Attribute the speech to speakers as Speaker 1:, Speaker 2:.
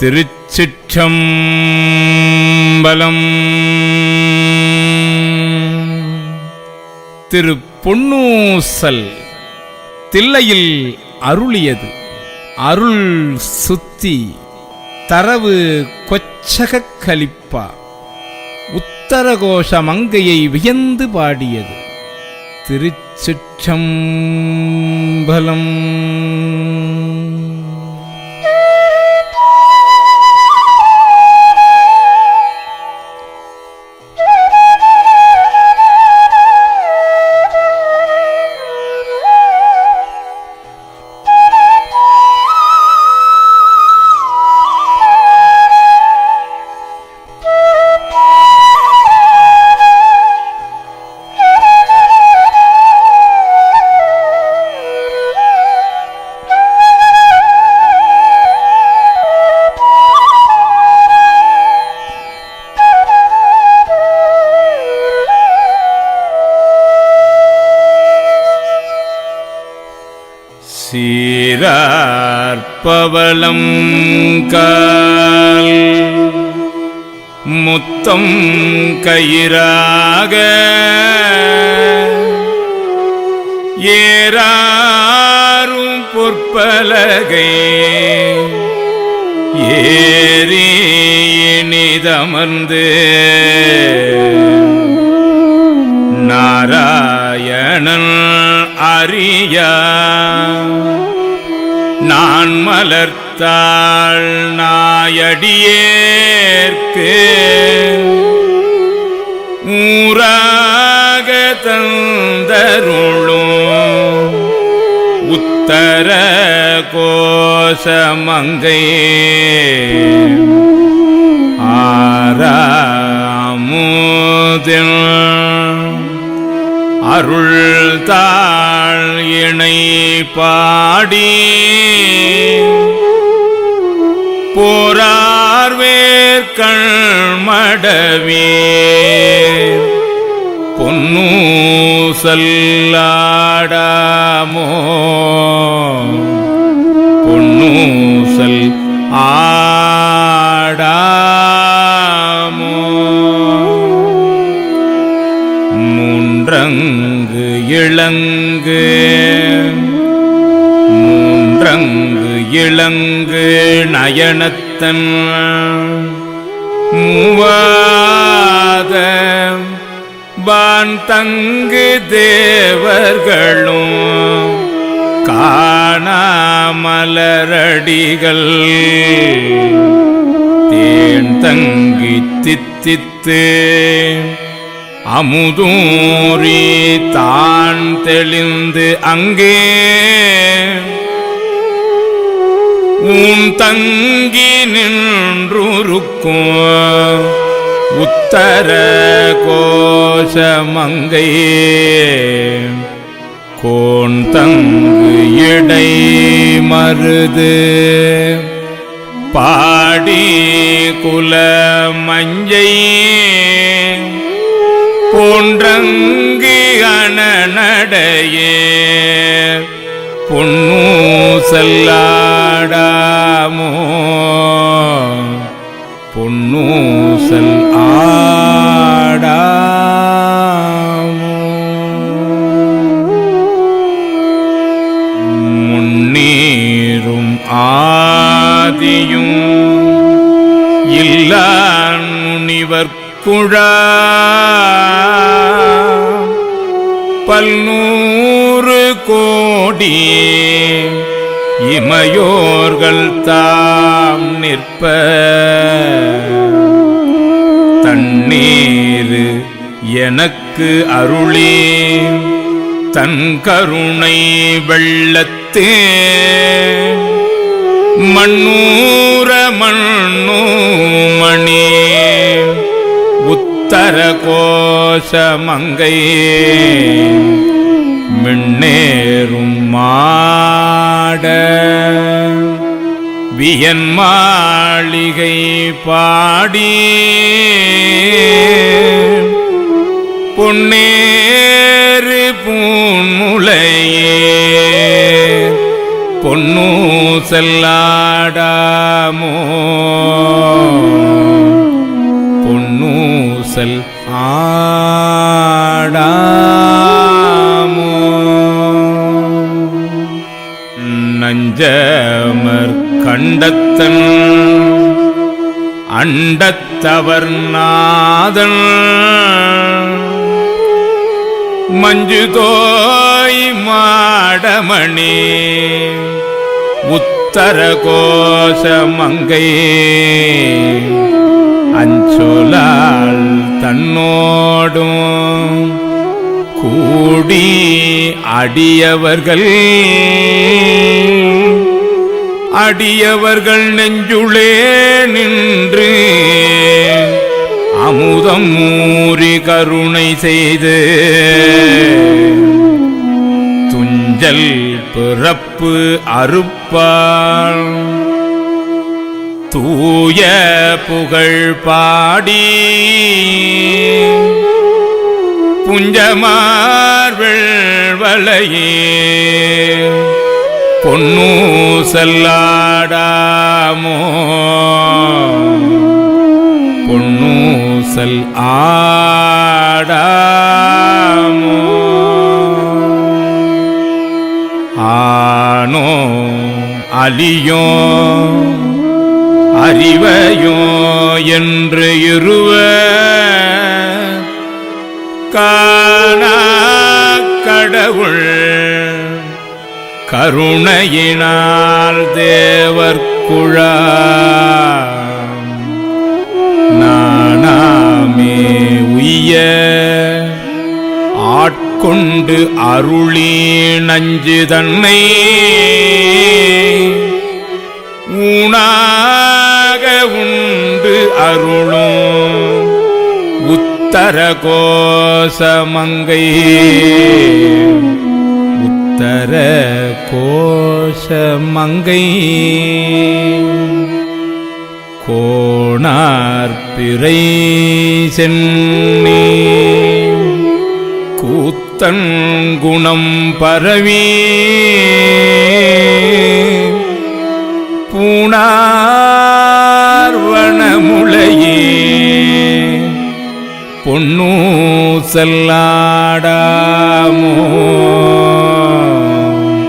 Speaker 1: திருச்சிற்றம்பலம். திரு பொன்னூசல் தில்லையில் அருளியது. அருள் சுத்தி தரவு கொச்சகக் கலிப்பா. உத்தரகோஷ மங்கையை வியந்து பாடியது. திருச்சிற்றம்பலம். சீரார்பவளம் கால். முத்தம் கயிறாக ஏறாரும் பொற்பலகை. ஏறி இனிதமர்ந்து நாராயணன் அறியா. நான் மலர்த்தாள் நாயடியேற்கு. ஊராக தந்தருளும் உத்தர கோஷமங்கை ஆராமுதில் அருள் பாடி போரார் வேர்கண் பொன்னூசல்லாடாமோ பொன்னூசல் ஆடாமோ. மூன்றங்கு இளங்கு மூன்றங்கு இளங்கு நயனத்தன். மூவாத வான் தங்கு தேவர்களும் காணாமலரடிகள். தேன் தங்கி தித்தித்து அமுதூரி தான் தெளிந்து அங்கே உன் தங்கி நின்றுருக்கும். உத்தர கோஷமங்கை கோன் தங்கு இடை மருது. பாடி குல மஞ்சை போன்றங்கு அணநடையே செல்லாடாமோ? பொன்னூசல் ஆடாமோ? முன்னீரும் ஆதியும் இல்லான் முனிவர் குழா. பல்நூறு கோடியே இமையோர்கள் தாம் நிற்ப. தண்ணீர் எனக்கு அருளே தன் கருணை வெள்ளத்தே. மண்ணூர மண்ணூ மணி உத்தர கோஷமங்கையே மின்னேறும் மாட. வியன் மாளிகை பாடி. பொன்னேறு பூன்முலையே பொன்னூ செல்லாடாமோ. பொன்னூசல் ஆ அண்டத்தன் அண்டத்தவர் நாதன் மஞ்சு தோய் மாடமணி உத்தர கோஷ மங்கை. அஞ்சொலால் தன்னோடும் கூடி அடியவர்கள். அடியவர்கள் நெஞ்சுளே நின்று அமுதம் மூறி கருணை செய்து துஞ்சல் பிறப்பு அறுப்பாள். தூய புகழ் பாடி புஞ்சமார்வள் வளையே பொன்னூ செல்லாடாமோ பொன்னூசல் ஆடாமோ ஆனோ அலியோ அறிவையோ என்று இருவ. காணா கடவுள் கருணையினால் தேவர்குழா நானாமே உய்ய ஆட்கொண்டு அருளி நஞ்சு தன்னை. ஊனாக உண்டு அருளும் உத்தர கோசமங்கை தர கோஷமங்கை கோணார்பிறை சென்னி. கூத்தன் குணம் பரவி. பூணார்வணமுளையே பொன்னூ செல்லாடாமோ